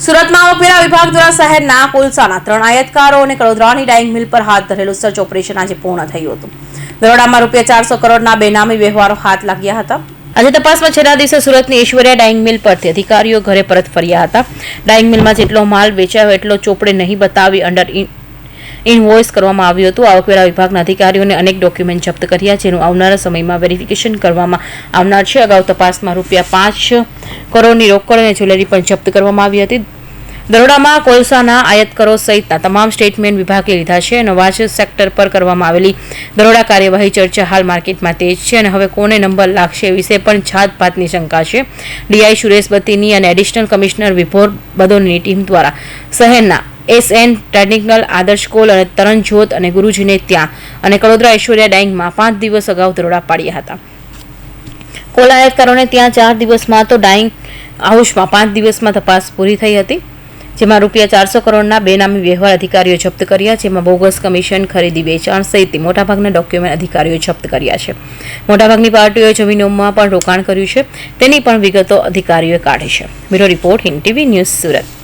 સુરતમાં આવકવેરા વિભાગ દ્વારા શહેરના કોલસાના ત્રણ આયાતકારો અને કડોદરાની ડાઇંગ મિલ પર હાથ ધરેલું સર્ચ ઓપરેશન આજે પૂર્ણ થયું હતું. દરોડામાં રૂપિયા ચારસો કરોડના બેનામી વ્યવહારો હાથ લાગ્યા હતા. આજે તપાસમાં છેલ્લા દિવસે સુરતની ઐશ્વર્યા ડાઇંગ મિલ પરથી અધિકારીઓ ઘરે પરત ફર્યા હતા. ડાઇંગ મિલમાં જેટલો માલ વેચાયો એટલો ચોપડે નહીં બતાવી અંડર ઇનવોઇસ કરવામાં આવ્યું હતું. આવકવેરા વિભાગના અધિકારીઓને અનેક ડોક્યુમેન્ટ જપ્ત કર્યા, જેનું આવનારા સમયમાં વેરિફિકેશન કરવામાં આવનાર છે. અગાઉ તપાસમાં રૂપિયા પાંચ કરોડની રોકડ અને જ્વેલરી પણ જપ્ત કરવામાં આવી હતી. દરોડામાં કોલસાના આયાતકરો સહિતના તમામ સ્ટેટમેન્ટ વિભાગે લીધા છે અને વાચ સેક્ટર પર કરવામાં આવેલી દરોડા કાર્યવાહી ચર્ચા હાલ માર્કેટમાં તેજ છે અને હવે કોને નંબર લાગશે વિશે પણ જાતપાતની શંકા છે. ડીઆઈ સુરેશ બત્તીની અને additional commissioner Vibhor Badoni team દ્વારા શહેરના એસએન ટેકનિકલ, આદર્શ કોલ અને તરણજોત અને ગુરુજીને ત્યાં અને કડોદરા ઐશ્વર્યા ડાઇંગમાં પાંચ દિવસ અગાઉ દરોડા પાડ્યા હતા. કોલ આયાતકારોને ત્યાં ચાર દિવસમાં તો ડાઇંગ હાઉસમાં પાંચ દિવસમાં તપાસ પૂરી થઈ હતી, જેમાં રૂપિયા ચારસો કરોડના બેનામી વ્યવહાર અધિકારીઓ જપ્ત કર્યા, જેમાં બોગસ કમિશન, ખરીદી વેચાણ સહિતની મોટાભાગના ડોક્યુમેન્ટ અધિકારીઓ જપ્ત કર્યા છે. મોટાભાગની પાર્ટીઓએ જમીનોમાં પણ રોકાણ કર્યું છે, તેની પણ વિગતો અધિકારીઓએ કાઢી છે. Bureau report, Hind TV news Surat.